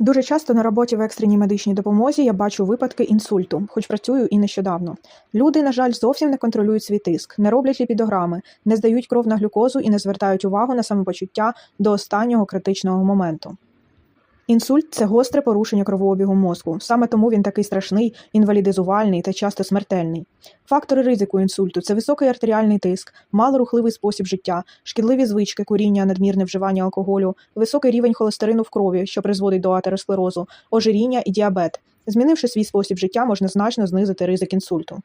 Дуже часто на роботі в екстреній медичній допомозі я бачу випадки інсульту, хоч працюю і нещодавно. Люди, на жаль, зовсім не контролюють свій тиск, не роблять ліпідограми, не здають кров на глюкозу і не звертають увагу на самопочуття до останнього критичного моменту. Інсульт це гостре порушення кровообігу мозку. Саме тому він такий страшний, інвалідизувальний та часто смертельний. Фактори ризику інсульту це високий артеріальний тиск, малорухливий спосіб життя, шкідливі звички, куріння, надмірне вживання алкоголю, високий рівень холестерину в крові, що призводить до атеросклерозу, ожиріння і діабет. Змінивши свій спосіб життя, можна значно знизити ризик інсульту.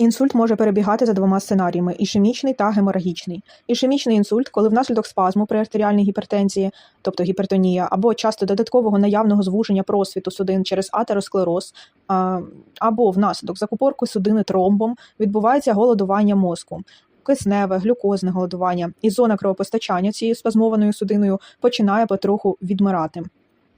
Інсульт може перебігати за двома сценаріями: ішемічний та геморагічний. Ішемічний інсульт, коли внаслідок спазму при артеріальній гіпертензії, тобто гіпертонія, або часто додаткового наявного звуження просвіту судин через атеросклероз, або внаслідок закупорку судини тромбом, відбувається голодування мозку. Кисневе, глюкозне голодування, і зона кровопостачання цією спазмованою судиною починає потроху відмирати.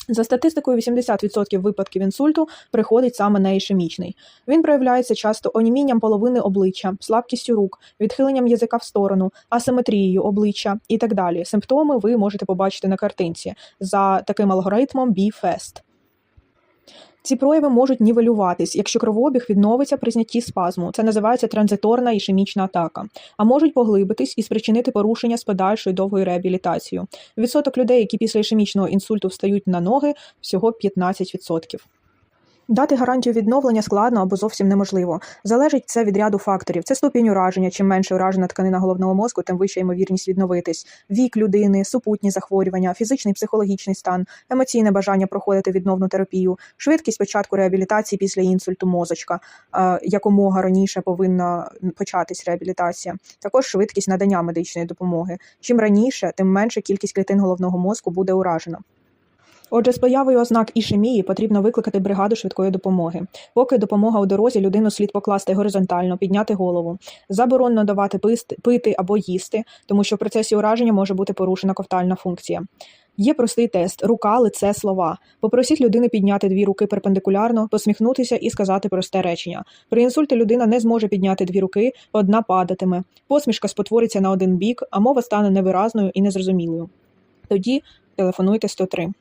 За статистикою, 80% випадків інсульту приходить саме на ішемічний. Він проявляється часто онімінням половини обличчя, слабкістю рук, відхиленням язика в сторону, асиметрією обличчя і так далі. Симптоми ви можете побачити на картинці за таким алгоритмом B-FAST. Ці прояви можуть нівелюватись, якщо кровообіг відновиться при знятті спазму. Це називається транзиторна ішемічна атака, а можуть поглибитись і спричинити порушення з подальшою довгою реабілітацією. Відсоток людей, які після ішемічного інсульту встають на ноги, всього 15%. Дати гарантію відновлення складно або зовсім неможливо. Залежить це від ряду факторів. Це ступінь ураження. Чим менше уражена тканина головного мозку, тим вища ймовірність відновитись. Вік людини, супутні захворювання, фізичний психологічний стан, емоційне бажання проходити відновну терапію, швидкість початку реабілітації після інсульту мозочка, е, якомога раніше повинна початись реабілітація. Також швидкість надання медичної допомоги. Чим раніше, тим менше кількість клітин головного мозку буде уражена. Отже, з появою ознак ішемії потрібно викликати бригаду швидкої допомоги. Поки допомога у дорозі, людину слід покласти горизонтально, підняти голову. Заборонено давати пити або їсти, тому що в процесі ураження може бути порушена ковтальна функція. Є простий тест: рука, лице, слова. Попросіть людини підняти дві руки перпендикулярно, посміхнутися і сказати просте речення. При інсульті людина не зможе підняти дві руки, одна падатиме. Посмішка спотвориться на один бік, а мова стане невиразною і незрозумілою. Тоді телефонуйте 103.